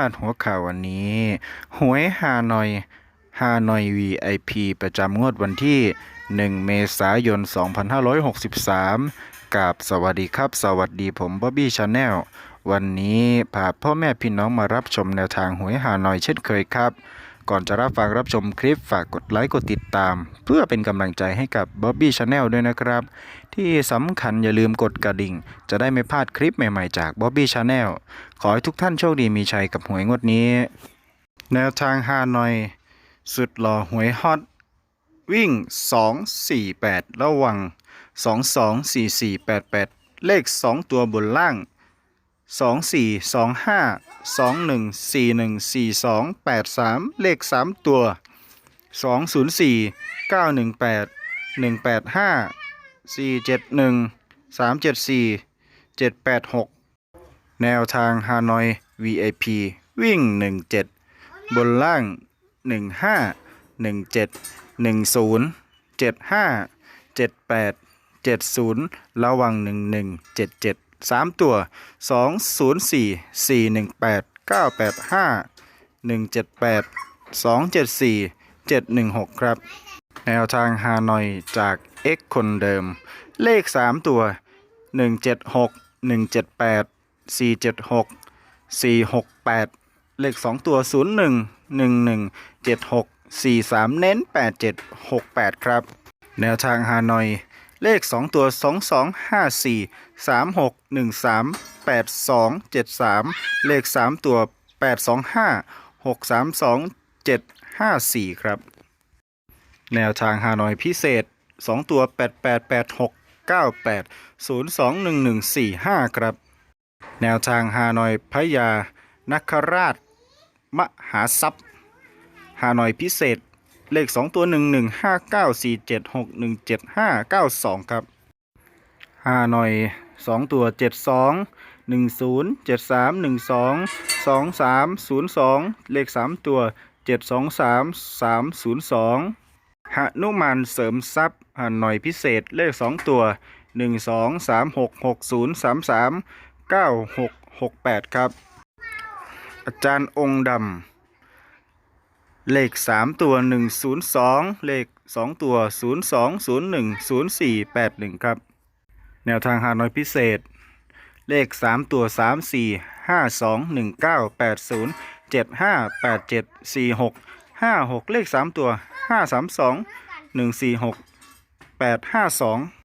าดหัวข่าววันนี้ หวยฮานอยฮานอย VIP ประจำงวดวันที่ 1 เมษายน 2563กับสวัสดีครับ สวัสดีผมบ๊อบบี้ชาแนลวันนี้พาพ่อแม่พี่น้องมารับชมแนวทางหวยฮานอยเช่นเคยครับ ก่อนจะรับฟังรับชมคลิปฝากกดไลค์กดติดตาม เพื่อเป็นกำลังใจให้กับบ๊อบบี้ชาแนลด้วยนะครับ ที่สำคัญอย่าลืมกดกระดิ่ง จะได้ไม่พลาดคลิปใหม่ๆจากบ๊อบบี้ชาแนลขอให้ทุกท่านโชคดีมีชัยกับหวยงวดนี้ แนวทางฮานอย สุดหล่อหวยฮอตวิ่ง 2 4 8 ระวัง 2 2 4 4 8 8 เลข 2 ตัวบนล่าง 2 4 2 5 2 1 4 1 4 2 8 3เลข3ตัว2 0 4 9 1 8 1 8 5 4 7 1 3 7 4 7 8 6แนวทางฮานอย VIP วิ่ง17บนล่าง15 17 10 75 78 70ระวัง11 77 3 ตัว 204 418 985 178 274 716 ครับ แนวทางฮานอยจาก X คนเดิม เลข 3 ตัว 176 178 476 468 เลข 2 ตัว 01 11 76 43 เน้น 8768 ครับ แนวทางฮานอย เลข 2 ตัว 2254 3613 8273 เลข 3 ตัว 825 632 754 ครับ แนวทางฮานอยพิเศษ 2 ตัว 8886 98 021145 ครับ แนวทางฮานอยพญานคราช มหาทรัพย์ฮานอยพิเศษ เลข 2 ตัว 1 1 5 9 4 7 6 1 7 5 9 2 ครับฮานอย 2 ตัว 72 10 7312 2302 เลข 3 ตัว 723 302หนุมานเสริมทรัพย์ฮานอยพิเศษเลข 2 ตัว 12 36 60 33 9668 ครับ อาจารย์องค์ดำ เลข 3 ตัว 102 เลข 2 ตัว 02 01 0481 ครับ แนวทางฮาน้อยพิเศษ เลข 3 ตัว 3 4 5 2 1 9 8 0 7 5 8 7 4 6 5 6 เลข 3 ตัว 5 3 2 1 4 6 8 5 2